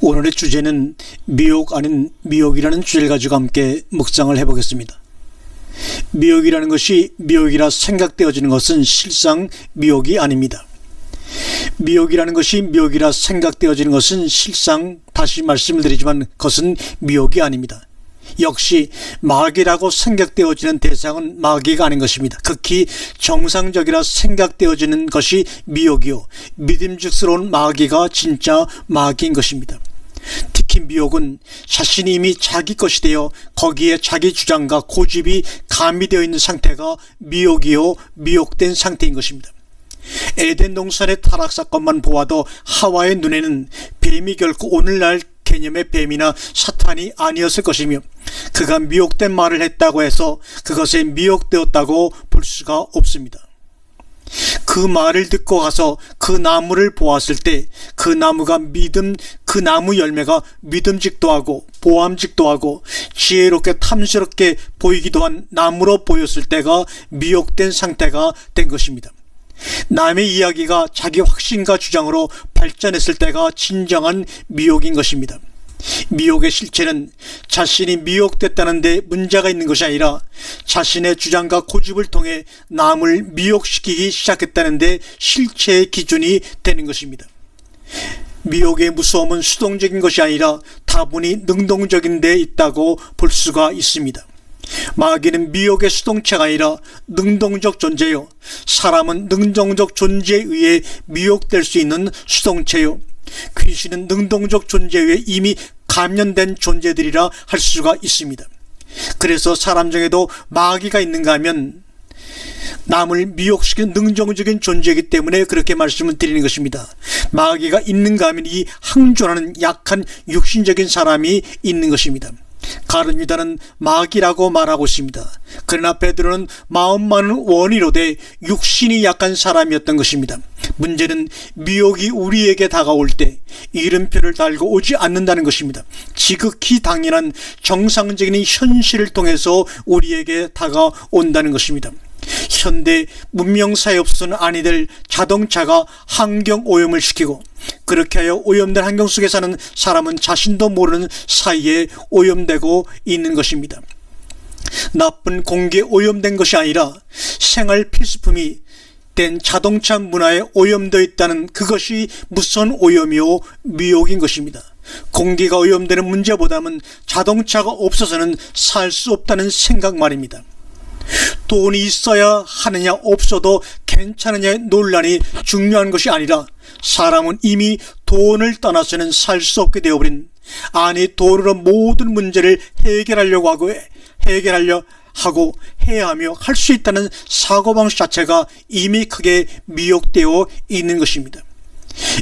오늘의 주제는 미혹 아닌 미혹이라는 주제를 가지고 함께 묵상을 해보겠습니다. 미혹이라는 것이 미혹이라 생각되어지는 것은 실상 미혹이 아닙니다. 미혹이라는 것이 미혹이라 생각되어지는 것은 실상 다시 말씀을 드리지만 그것은 미혹이 아닙니다. 역시 마귀라고 생각되어지는 대상은 마귀가 아닌 것입니다. 극히 정상적이라 생각되어지는 것이 미혹이요. 믿음직스러운 마귀가 진짜 마귀인 것입니다. 특히 미혹은 자신이 이미 자기 것이 되어 거기에 자기 주장과 고집이 가미되어 있는 상태가 미혹이요. 미혹된 상태인 것입니다. 에덴 동산의 타락 사건만 보아도 하와의 눈에는 뱀이 결코 오늘날 개념의 뱀이나 사탄이 아니었을 것이며 그가 미혹된 말을 했다고 해서 그것에 미혹되었다고 볼 수가 없습니다. 그 말을 듣고 가서 그 나무를 보았을 때 그 나무가 믿음, 그 나무 열매가 믿음직도 하고 보암직도 하고 지혜롭게 탐스럽게 보이기도 한 나무로 보였을 때가 미혹된 상태가 된 것입니다. 남의 이야기가 자기 확신과 주장으로 발전했을 때가 진정한 미혹인 것입니다. 미혹의 실체는 자신이 미혹됐다는데 문제가 있는 것이 아니라 자신의 주장과 고집을 통해 남을 미혹시키기 시작했다는데 실체의 기준이 되는 것입니다. 미혹의 무서움은 수동적인 것이 아니라 다분히 능동적인 데 있다고 볼 수가 있습니다. 마귀는 미혹의 수동체가 아니라 능동적 존재요. 사람은 능동적 존재에 의해 미혹될 수 있는 수동체요. 귀신은 능동적 존재에 이미 감염된 존재들이라 할 수가 있습니다. 그래서 사람 중에도 마귀가 있는가 하면 남을 미혹시키는 능동적인 존재이기 때문에 그렇게 말씀을 드리는 것입니다. 마귀가 있는가 하면 이 항존하는 약한 육신적인 사람이 있는 것입니다. 가룟 유다는 마귀라고 말하고 있습니다. 그러나 베드로는 마음만은 원이로되 육신이 약한 사람이었던 것입니다. 문제는 미혹이 우리에게 다가올 때 이름표를 달고 오지 않는다는 것입니다. 지극히 당연한 정상적인 현실을 통해서 우리에게 다가온다는 것입니다. 현대 문명사에 없어서는 아니 될 자동차가 환경 오염을 시키고 그렇게 하여 오염된 환경 속에 사는 사람은 자신도 모르는 사이에 오염되고 있는 것입니다. 나쁜 공기에 오염된 것이 아니라 생활 필수품이 된 자동차 문화에 오염되어 있다는 그것이 무선 오염이요 미혹인 것입니다. 공기가 오염되는 문제보다는 자동차가 없어서는 살 수 없다는 생각 말입니다. 돈이 있어야 하느냐 없어도 괜찮으냐의 논란이 중요한 것이 아니라 사람은 이미 돈을 떠나서는 살 수 없게 되어버린 아니 돈으로 모든 문제를 해결하려고 하고 해결하려 하고 해야 하며 할 수 있다는 사고방식 자체가 이미 크게 미혹되어 있는 것입니다.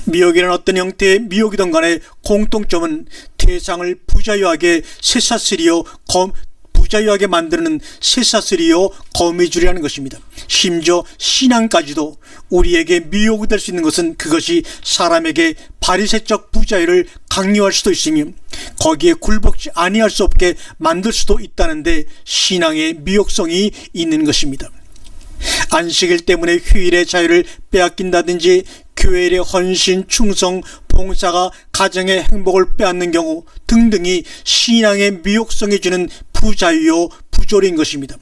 미혹이란 어떤 형태의 미혹이든 간에 공통점은 대상을 부자유하게 쇠사슬이요 검 부자유하게 만드는 쇠사슬이요 거미줄이라는 것입니다. 심지어 신앙까지도 우리에게 미혹이 될 수 있는 것은 그것이 사람에게 바리새적 부자유를 강요할 수도 있으며 거기에 굴복지 아니할 수 없게 만들 수도 있다는데 신앙의 미혹성이 있는 것입니다. 안식일 때문에 휴일의 자유를 빼앗긴다든지 교회의 헌신, 충성, 봉사가 가정의 행복을 빼앗는 경우 등등이 신앙의 미혹성이 주는 부자유요 부조리인 것입니다.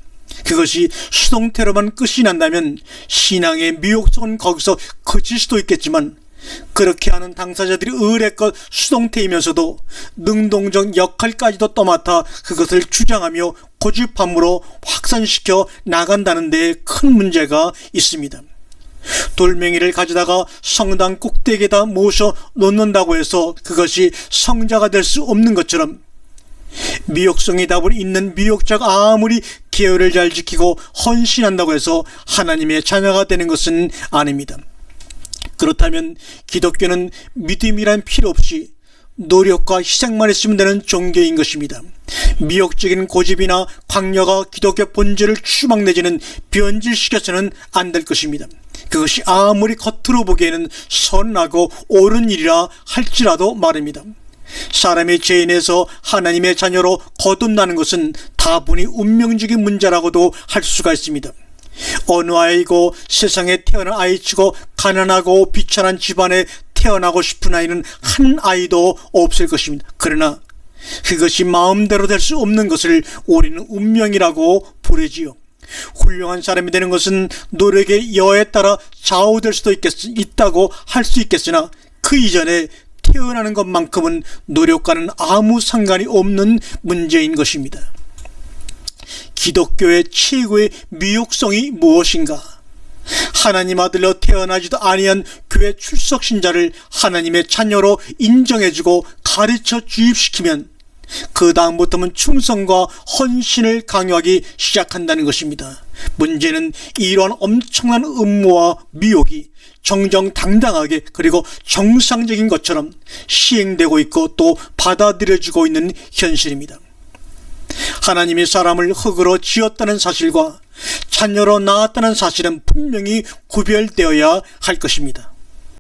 그것이 수동태로만 끝이 난다면 신앙의 미혹성은 거기서 그칠 수도 있겠지만 그렇게 하는 당사자들이 의뢰껏 수동태이면서도 능동적 역할까지도 떠맡아 그것을 주장하며 고집함으로 확산시켜 나간다는 데큰 문제가 있습니다. 돌멩이를 가져다가 성당 꼭대기에다 모셔 놓는다고 해서 그것이 성자가 될 수 없는 것처럼 미혹성이 답을 있는 미혹자가 아무리 계율을 잘 지키고 헌신한다고 해서 하나님의 자녀가 되는 것은 아닙니다. 그렇다면 기독교는 믿음이란 필요 없이 노력과 희생만 있으면 되는 종교인 것입니다. 미혹적인 고집이나 광녀가 기독교 본질을 추방내지는 변질시켜서는 안 될 것입니다. 그것이 아무리 겉으로 보기에는 선하고 옳은 일이라 할지라도 말입니다. 사람의 죄인에서 하나님의 자녀로 거듭나는 것은 다분히 운명적인 문제라고도 할 수가 있습니다. 어느 아이고 세상에 태어난 아이치고 가난하고 비천한 집안에 태어나고 싶은 아이는 한 아이도 없을 것입니다. 그러나 그것이 마음대로 될 수 없는 것을 우리는 운명이라고 부르지요. 훌륭한 사람이 되는 것은 노력의 여에 따라 좌우될 수도 있겠, 있다고 할 수 있겠으나 그 이전에 태어나는 것만큼은 노력과는 아무 상관이 없는 문제인 것입니다. 기독교의 최고의 미혹성이 무엇인가? 하나님 아들로 태어나지도 아니한 교회 출석 신자를 하나님의 자녀로 인정해주고 가르쳐 주입시키면 그 다음부터는 충성과 헌신을 강요하기 시작한다는 것입니다. 문제는 이러한 엄청난 음모와 미혹이 정정당당하게 그리고 정상적인 것처럼 시행되고 있고 또 받아들여지고 있는 현실입니다. 하나님이 사람을 흙으로 지었다는 사실과 자녀로 낳았다는 사실은 분명히 구별되어야 할 것입니다.